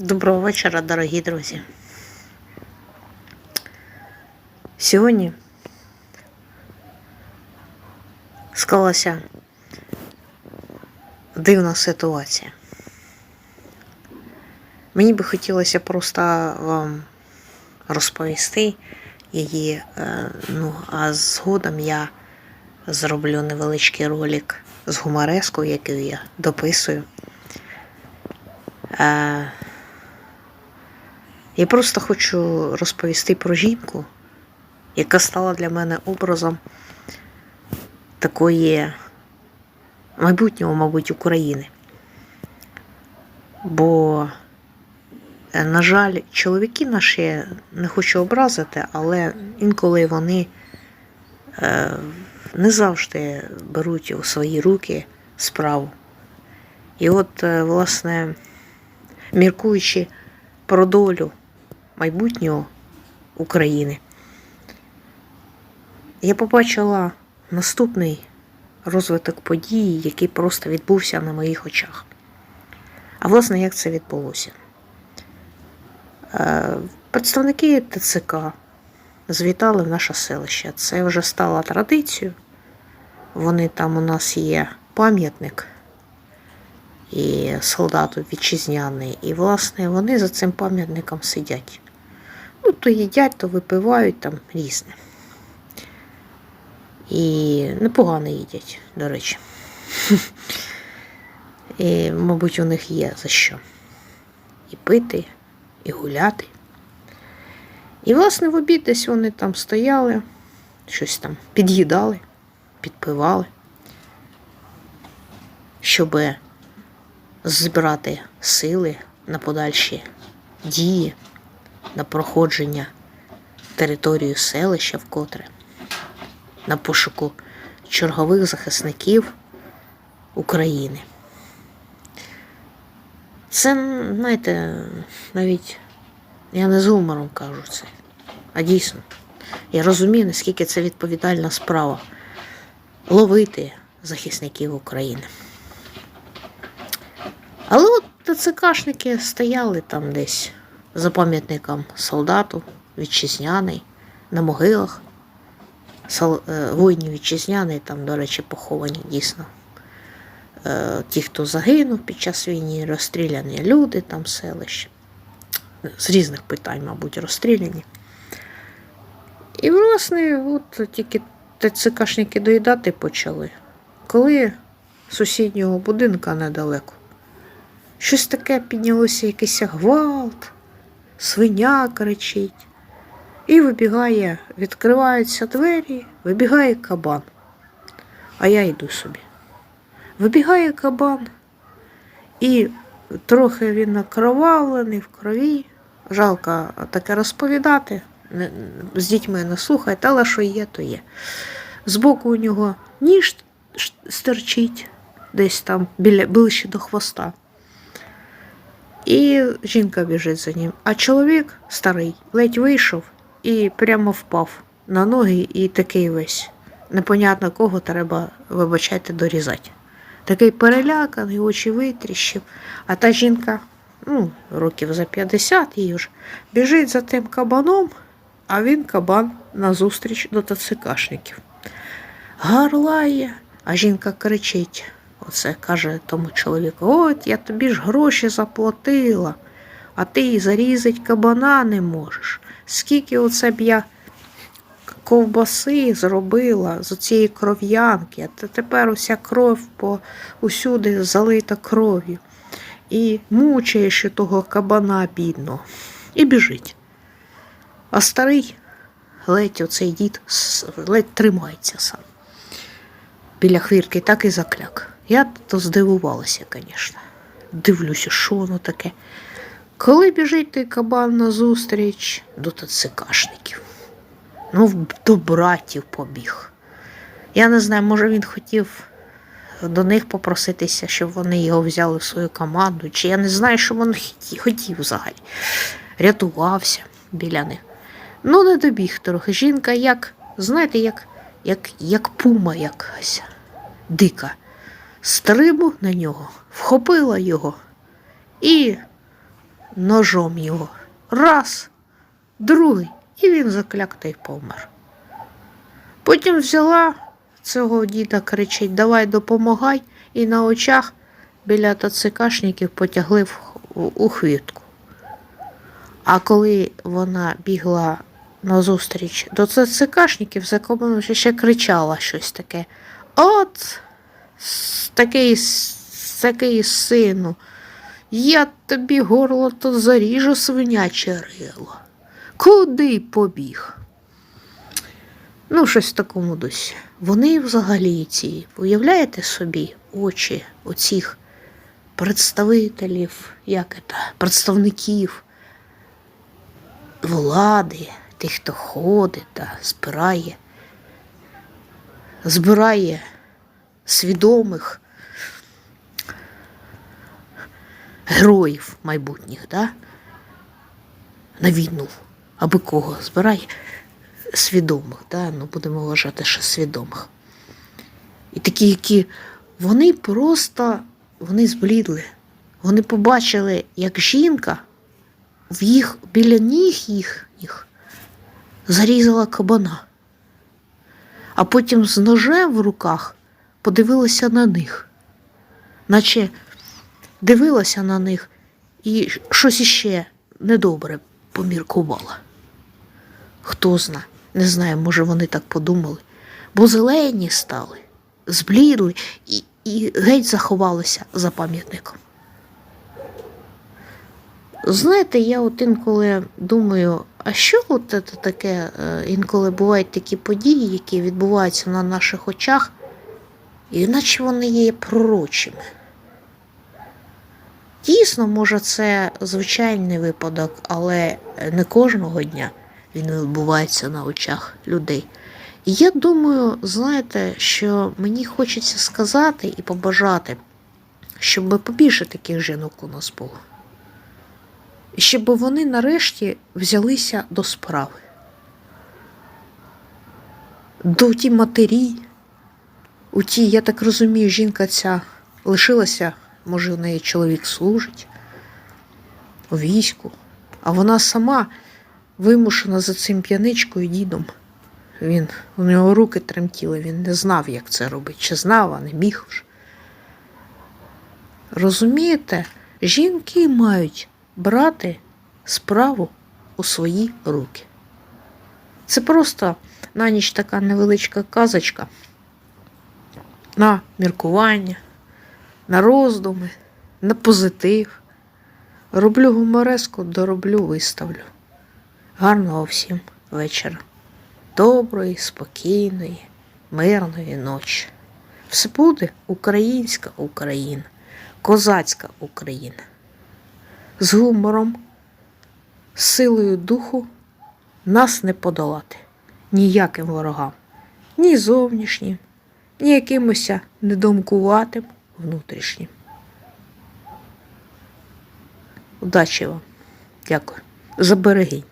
Доброго вечора, дорогі друзі. Сьогодні склалася дивна ситуація. Мені би хотілося просто вам розповісти її, е, ну, а згодом я зроблю невеличкий ролик з гуморескою, який я дописую. Я просто хочу розповісти про жінку, яка стала для мене образом такої майбутнього, мабуть, України. Бо, е, на жаль, чоловіки наші не хочу образити, але інколи вони е, не завжди беруть у свої руки справу. І от, е, власне, міркуючи про долю майбутнього України, я побачила наступний розвиток подій, який просто відбувся на моїх очах. А власне, як це відбулося? Е, Представники ТЦК звітали в наше селище. Це вже стало традицією. Вони там у нас є пам'ятник і солдату вітчизняний. І, власне, вони за цим пам'ятником сидять. Ну, то їдять, то випивають там різне. І непогано їдять, до речі. І, мабуть, у них є за що. І пити, і гуляти. І, власне, в обід десь вони там стояли, щось там під'їдали, підпивали, щоб зібрати сили на подальші дії, на проходження територію селища вкотре, на пошуку чергових захисників України. Це, знаєте, навіть я не з гумором кажу це, а дійсно. Я розумію, наскільки це відповідальна справа ловити захисників України. Але от ТЦКшники стояли там десь за пам'ятником солдату вітчизняний, на могилах. Е, Воїнів вітчизняний, там, до речі, поховані дійсно. Е, Ті, хто загинув під час війни, розстріляні люди там селище. З різних питань, мабуть, розстріляні. І, власне, от тільки ТЦКшники доїдати почали, коли сусіднього будинка недалеко Щось таке піднялося, якийсь гвалт, свиня кричить. І вибігає, відкриваються двері, вибігає кабан. А я йду собі. Вибігає кабан, і трохи він накровавлений в крові. Жалко таке розповідати. З дітьми не слухайте, але що є, то є. Збоку у нього ніж стерчить, десь там біля ближче до хвоста. І жінка біжить за ним. А чоловік старий ледь вийшов і прямо впав на ноги, і такий весь. Непонятно кого треба, вибачайте, дорізати. Такий переляканий, очі витріщив. А та жінка, ну, років за 50 їй ж, біжить за тим кабаном, а він кабан назустріч до ТЦКшників. Гарлає, а жінка кричить. Оце каже тому чоловіку: от я тобі ж гроші заплатила, а ти і зарізать кабана не можеш. Скільки оце б я ковбаси зробила з цієї кров'янки, а тепер уся кров по усюди залита кров'ю. І мучає ще того кабана бідного. І біжить. А старий ледь оцей дід ледь тримається сам біля хвірки так і закляк. Я то здивувалася, звісно. Дивлюся, що воно таке. Коли біжить той кабан назустріч до ТЦКшників. Ну, до братів побіг. Я не знаю, може він хотів до них попроситися, щоб вони його взяли в свою команду, чи я не знаю, що він хотів взагалі. Рятувався біля них. Ну, не добіг трохи. Жінка, як, знаєте, як, як, як пума якась дика. Стрибу на нього, вхопила його і ножом його. Раз, другий, і він закляк та й помер. Потім взяла цього діда, кричить, давай допомагай, і на очах біля ТЦКшників потягли у, хвітку. А коли вона бігла назустріч до ЦЦКшників, за кому ще кричала щось таке. От такий, такий сину, я тобі горло то заріжу свиняче рило. Куди побіг? Ну, щось в такому дусі. Вони взагалі ці, уявляєте собі, очі оцих представителів, як це, представників влади, тих, хто ходить та збирає, збирає свідомих героїв майбутніх, да? на війну. Аби кого збирає свідомих, да? ну будемо вважати, що свідомих. І такі, які вони просто вони зблідли. Вони побачили, як жінка в їх біля ніг їхніх зарізала кабана, а потім з ножем в руках подивилася на них, наче дивилася на них і щось іще недобре поміркувала. Хто зна, не знаю, може вони так подумали, бо зелені стали, зблідли і, і геть заховалися за пам'ятником. Знаєте, я от інколи думаю, а що от це таке, е, інколи бувають такі події, які відбуваються на наших очах, і наче вони є пророчими. Дійсно, може, це звичайний випадок, але не кожного дня він відбувається на очах людей. І я думаю, знаєте, що мені хочеться сказати і побажати, щоб побільше таких жінок у нас було. І щоб вони нарешті взялися до справи. До ті матері, у тій, я так розумію, жінка ця лишилася, може, в неї чоловік служить у війську, а вона сама вимушена за цим п'яничкою дідом. Він, у нього руки тремтіли, він не знав, як це робити, чи знав, а не міг вже. Розумієте, жінки мають брати справу у свої руки. Це просто на ніч така невеличка казочка на міркування, на роздуми, на позитив. Роблю гумореску, дороблю, виставлю. Гарного всім вечора. Доброї, спокійної, мирної ночі. Все буде українська Україна, козацька Україна. З гумором, силою духу нас не подолати ніяким ворогам, ні зовнішнім, ні якимось недомкуватим внутрішнім. Удачі вам. Дякую. За берегинь.